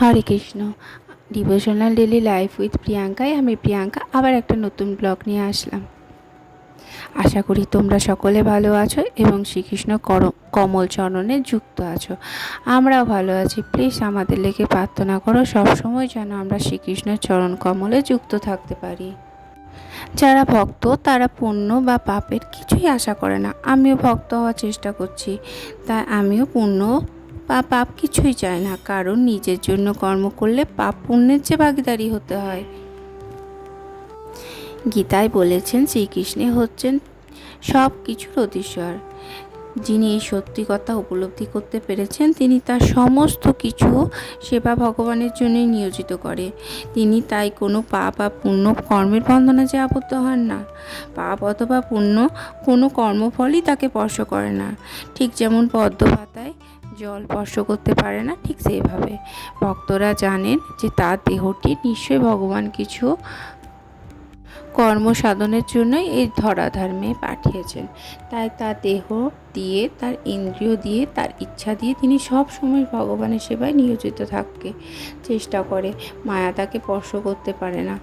Hare Krishna. Devotional daily life with প্রিয়াঙ্কায় আমি প্রিয়াঙ্কা আবার একটা নতুন ব্লগ নিয়ে আসলাম। আশা করি তোমরা সকলে ভালো আছো এবং শ্রীকৃষ্ণ কমল চরণে যুক্ত আছো। আমরাও ভালো আছি। প্লিজ আমাদের লেগে প্রার্থনা করো, সবসময় যেন আমরা শ্রীকৃষ্ণের চরণ কমলে যুক্ত থাকতে পারি। যারা ভক্ত, তারা পুণ্য বা পাপের কিছুই আশা করে না। আমিও ভক্ত হওয়ার চেষ্টা করছি। তাই আমিও পুণ্য বা পাপ কিছুই চায় না, কারণ নিজের জন্য কর্ম করলে পাপ পুণ্যের যে ভাগিদারি হতে হয়। গীতায় বলেছেন, শ্রীকৃষ্ণে হচ্ছেন সব কিছুর অধীশ্বর। যিনি এই সত্যি কথা উপলব্ধি করতে পেরেছেন, তিনি তার সমস্ত কিছু সেবা ভগবানের জন্যই নিয়োজিত করে। তিনি তাই কোনো পাপ বা পুণ্য কর্মের বন্ধনে যে আবদ্ধ হন না। পাপ অথবা পুণ্য কোনো কর্মফলই তাকে স্পর্শ করে না। ঠিক যেমন পদ্ম পাতায় জল স্পর্শ করতে পারে না, ঠিক সেইভাবে। ভক্তরা জানেন যে তার দেহটি নিশ্চয়ই ভগবান কিছু কর্ম সাধনের জন্যই এই ধরাধর্মে পাঠিয়েছেন। তাই তার দেহ দিয়ে, তার ইন্দ্রিয় দিয়ে, তার ইচ্ছা দিয়ে তিনি সব সময় ভগবানের সেবায় নিয়োজিত থাকতে চেষ্টা করে। মায়া তাকে স্পর্শ করতে পারে না।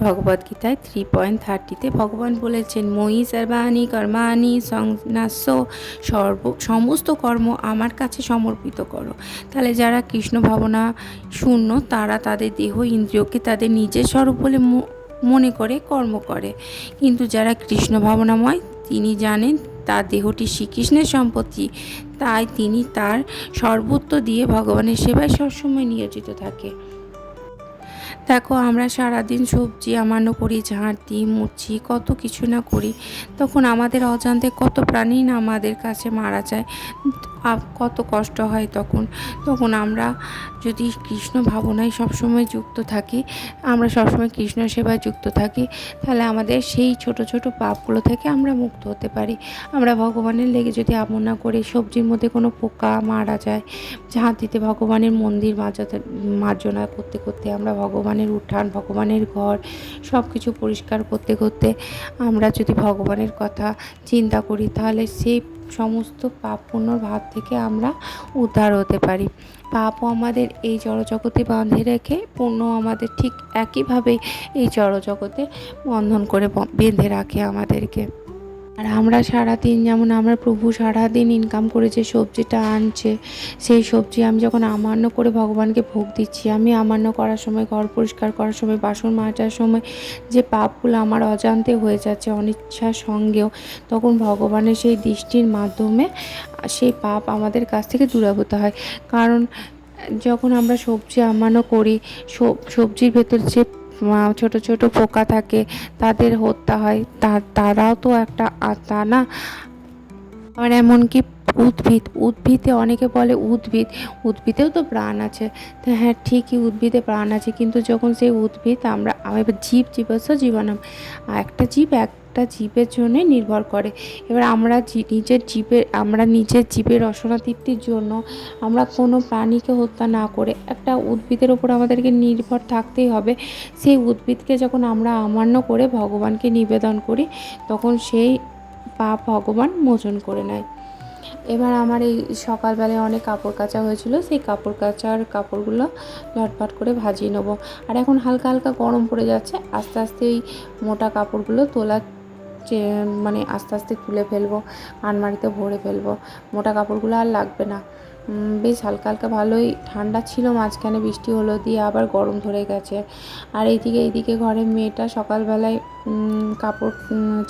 ভগবদ্গীতায় থ্রি পয়েন্ট থার্টিতে ভগবান বলেছেন, মই সর্বাণী কর্মাণি সংনাস্য সর্ব, সমস্ত কর্ম আমার কাছে সমর্পিত করো। তাহলে যারা কৃষ্ণ ভাবনা শূন্য, তারা তাদের দেহ ইন্দ্রিয়কে তাদের নিজের স্বরূপ বলে মনে করে, কর্ম করে। কিন্তু যারা কৃষ্ণ ভাবনাময়, তিনি জানেন তার দেহটি শ্রীকৃষ্ণের সম্পত্তি, তাই তিনি তার সর্বত্র দিয়ে ভগবানের সেবায় সবসময় নিয়োজিত থাকে। দেখো, আমরা সারাদিন সবজি আমানো করি, ঝাঁট দিই মুছি কত কিছু না করি। তখন আমাদের অজান্তে কত প্রাণী না আমাদের কাছে মারা যায়। কত কষ্ট হয় তখন। তখন আমরা যদি কৃষ্ণ ভাবনায় সবসময় যুক্ত থাকি, আমরা সবসময় কৃষ্ণ সেবায় যুক্ত থাকি, তাহলে আমাদের সেই ছোট ছোট পাপগুলো থেকে আমরা মুক্ত হতে পারি। আমরা ভগবানের লেগে যদি আমনা করে, সবজির মধ্যে কোনো পোকা মারা যায় ঝাঁট দিতে ভগবানের মন্দির মাজাতে, মার্জনা করতে করতে আমরা ভগবানের উঠান, ভগবানের ঘর সব কিছু পরিষ্কার করতে করতে আমরা যদি ভগবানের কথা চিন্তা করি, তাহলে সেই সমস্ত পাপ পুণ্যর ভাব থেকে আমরা উদ্ধার হতে পারি। পাপও আমাদের এই জড়জগতে বাঁধে রেখে পুণ্য আমাদের ঠিক একইভাবে এই জড়জগতে বন্ধন করে বেঁধে রাখে আমাদেরকে। আর আমরা সারাদিন, যেমন আমরা প্রভু সারাদিন ইনকাম করে যে সবজিটা আনছে, সেই সবজি আমি যখন আমান্য করে ভগবানকে ভোগ দিচ্ছি, আমি আমান্য করার সময়, ঘর পরিষ্কার করার সময়, বাসন মাজার সময়, যে পাপগুলো আমার অজান্তে হয়ে যাচ্ছে অনিচ্ছার সঙ্গেও, তখন ভগবানের সেই দৃষ্টির মাধ্যমে সেই পাপ আমাদের কাছ থেকে দূরাভূত হয়। কারণ যখন আমরা সবজি আমান্য করি সবজির ভেতর যে ছোট ছোট পোকা থাকে, তাদের হত্যা হয়। তারাও তো একটা আত্মা না? আবার এমনকি উদ্ভিদ, উদ্ভিদে অনেকে বলে উদ্ভিদ, উদ্ভিদেও তো প্রাণ আছে। তো হ্যাঁ ঠিকই উদ্ভিদে প্রাণ আছে, কিন্তু যখন সেই উদ্ভিদ আমরা জীব, জীবস্ব জীবনম। একটা জীব এক একটা জীবের জন্যই নির্ভর করে। এবার আমরা নিজের জীবের আমরা নিজের জীবের রসনা তৃপ্তির জন্য আমরা কোনো প্রাণীকে হত্যা না করে একটা উদ্ভিদের ওপর আমাদেরকে নির্ভর থাকতেই হবে। সেই উদ্ভিদকে যখন আমরা আমান্য করে ভগবানকে নিবেদন করি, তখন সেই পাপ ভগবান মোচন করে নেয়। এবার আমার এই সকালবেলায় অনেক কাপড় কাচা হয়েছিল, সেই কাপড় কাচার কাপড়গুলো ঝটপট করে ভাজিয়ে নেব। আর এখন হালকা হালকা গরম পড়ে যাচ্ছে, আস্তে আস্তে এই মোটা কাপড়গুলো তোলার যে মানে আস্তে আস্তে তুলে ফেলব, আলমারিতে ভরে ফেলব। মোটা কাপড়গুলো আর লাগবে না। বেশ হালকা হালকা ভালোই। ঠান্ডা ছিল, মাঝখানে বৃষ্টি হলো দিয়ে আবার গরম ধরে গেছে। আর এইদিকে এইদিকে ঘরে মেয়েটা সকালবেলায় কাপড়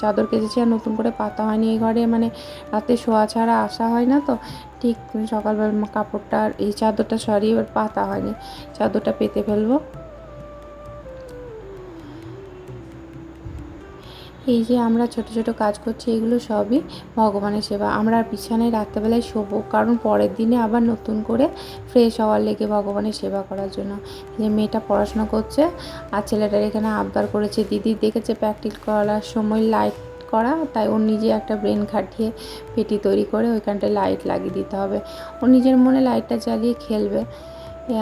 চাদর কেচেছে আর নতুন করে পাতা হয়নি এই ঘরে। মানে রাতে শোয়া ছাড়া আসা হয় না তো। ঠিক সকালবেলা কাপড়টা, এই চাদরটা, সরি, এবার পাতা হয়নি। চাদরটা পেতে ফেলব। এই যে আমরা ছোট ছোট কাজ করছি, এগুলো সবই ভগবানের সেবা। আমরা বিছানায় রাত্রেবেলায় শোবো, কারণ পরের দিনে আবার নতুন করে ফ্রেশ হওয়ার লেগে ভগবানের সেবা করার জন্য। যে মেয়েটা পড়াশোনা করছে আর ছেলেটার এখানে আবদার করেছে। দিদি দেখেছে প্র্যাকটিস করার সময় লাইট করা, তাই ওর নিজে একটা ব্রেন খাটিয়ে পেটি তৈরি করে ওইখানটায় লাইট লাগিয়ে দিতে হবে। ও নিজের মনে লাইটটা জ্বালিয়ে খেলবে।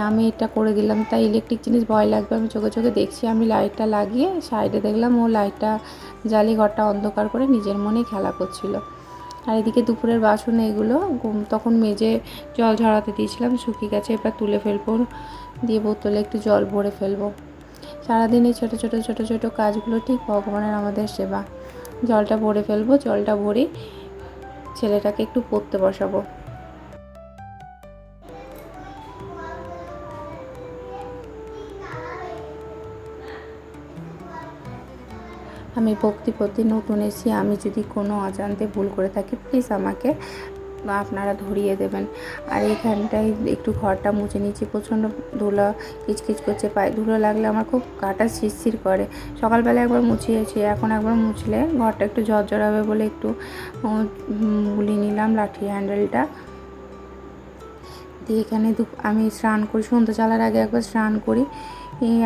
আমি এটা করে দিলাম, তাই ইলেকট্রিক জিনিস ভয় লাগবে। আমি চোখে চোখে দেখছি, আমি লাইটটা লাগিয়ে সাইডে দেখলাম, ও লাইটটা জ্বালিয়ে ঘরটা অন্ধকার করে নিজের মনেই খেলা করছিল। আর এদিকে দুপুরের বাসন এগুলো তখন মেজে জল ঝরাতে দিয়েছিলাম, শুকিয়ে গেছে, এবার তুলে ফেলব। দিয়ে বোতলে একটু জল ভরে ফেলব। সারাদিন এই ছোটো ছোটো ছোটো ছোটো কাজগুলো ঠিক ভগবানের আমাদের সেবা। জলটা ভরে ফেলব, জলটা ভরে ছেলেটাকে একটু পড়তে বসাবো। আমি ভক্তি নতুন এসেছি, আমি যদি কোনো অজান্তে ভুল করে থাকি প্লিজ আমাকে আপনারা ধরিয়ে দেবেন। আর এইখানটায় একটু ঘরটা মুছে নিচ্ছি প্রচণ্ড ধুলো, কিচকিচ করছে, পায়ে ধুলো লাগলে আমার খুব গাটা শিরশির করে। সকালবেলা একবার মুছিয়েছি, এখন একবার মুছলে ঘরটা একটু ঝরঝর হবে বলে একটু মুলি নিলাম লাঠি হ্যান্ডেলটা। দিয়ে এখানে আমি স্নান করি, সন্ধ্যে চালার আগে একবার স্নান করি।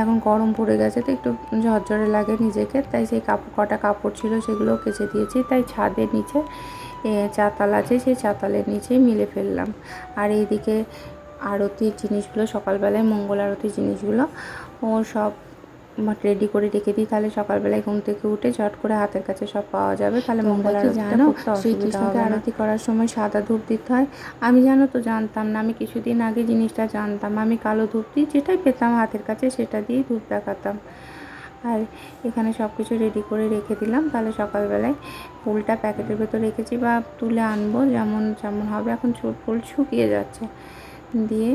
এখন গরম পড়ে গেছে, তো একটু ঝরঝরে লাগে নিজেকে। তাই সেই কাপড় কটা কাপড় ছিল সেগুলো কেচে দিয়েছি। তাই ছাদের নিচে চাতাল আছে, সেই চাতালের নিচে মিলে ফেললাম। আর এইদিকে আরতির জিনিসগুলো, সকালবেলায় মঙ্গল আরতির জিনিসগুলো, ও সব রেডি করে রেখে দিই তাহলে সকালবেলায় ঘুম থেকে উঠে চট করে হাতের কাছে সব পাওয়া যাবে। তাহলে মঙ্গল জানো? শ্রীকৃষ্ণকে আরতি করার সময় সাদা ধূপ দিতে হয়। আমি জানো তো জানতাম না আমি কিছুদিন আগে জিনিসটা জানতাম। আমি কালো ধূপ দিই যেটাই পেতাম হাতের কাছে সেটা দিয়েই ধূপ দেখাতাম। আর এখানে সব কিছু রেডি করে রেখে দিলাম। তাহলে সকালবেলায় ফুলটা প্যাকেটের ভেতর রেখেছি বা তুলে আনব যেমন যেমন হবে। এখন ফুল শুকিয়ে যাচ্ছে। দিয়ে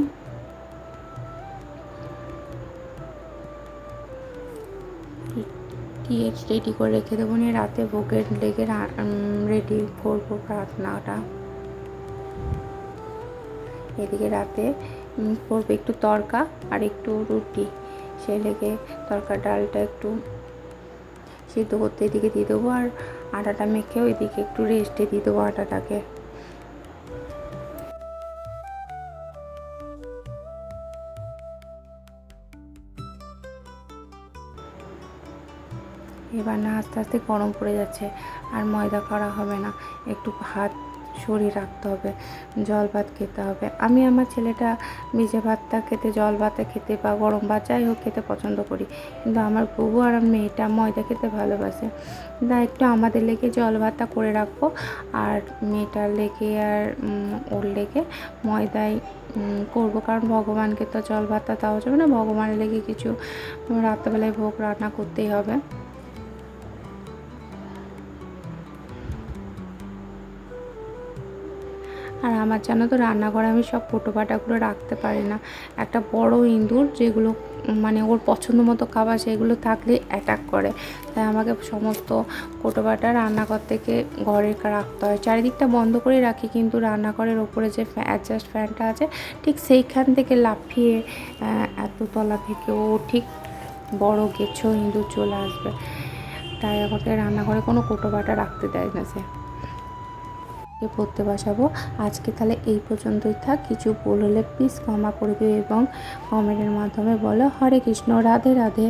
দিয়ে রেডি করে রেখে দেবো। নিয়ে রাতে ভোগের লেগে রেডি করব প্রার্থনাটা। এদিকে রাতে করব একটু তরকা আর একটু রুটি। সে লেগে তরকা ডালটা একটু সিদ্ধ করতে এদিকে দিয়ে দেবো আর আটাটা মেখে ওইদিকে একটু রেস্টে দিয়ে দেবো আটাটাকে। এবার না আস্তে আস্তে গরম পড়ে যাচ্ছে, আর ময়দা করা হবে না। একটু ভাত সরিয়ে রাখতে হবে, জল ভাত খেতে হবে। আমি আমার ছেলেটা ভিজে ভাতটা খেতে, জল ভাতে খেতে বা গরম ভাত যাই হোক খেতে পছন্দ করি। কিন্তু আমার বউ আর মেয়েটা ময়দা খেতে ভালোবাসে। তা একটু আমাদের লেগে জল ভাতটা করে রাখব। আর মেয়েটার লেগে আর ওর লেগে ময়দায় করব। কারণ ভগবানকে তো জল ভাতটা দেওয়া যাবে না। ভগবানের লেগে কিছু রাত্রেবেলায় ভোগ রান্না করতেই হবে। আর আমার জানো তো রান্নাঘরে আমি সব ফোটো রাখতে পারি না। একটা বড় ইঁদুর যেগুলো মানে ওর পছন্দ মতো খাবার সেগুলো থাকলে অ্যাটাক করে। তাই আমাকে সমস্ত ফাটা রান্নাঘর থেকে ঘরে রাখতে হয়। চারিদিকটা বন্ধ করে রাখি, কিন্তু রান্নাঘরের ওপরে যে অ্যাডজাস্ট ফ্যানটা আছে, ঠিক সেইখান থেকে লাফিয়ে এত তলা থেকে ও ঠিক বড় গেছো, ইঁদুর চলে আসবে। তাই আমাকে রান্নাঘরে কোনো কোটো বাটা রাখতে দেয় না সে। কে পড়তে বসাবো। আজকে তাহলে এই পর্যন্তই থাক। কিছু ভুল হলে প্লিজ ক্ষমা করবে এবং কমেন্টের মাধ্যমে বলো। হরে কৃষ্ণ, রাধে রাধে।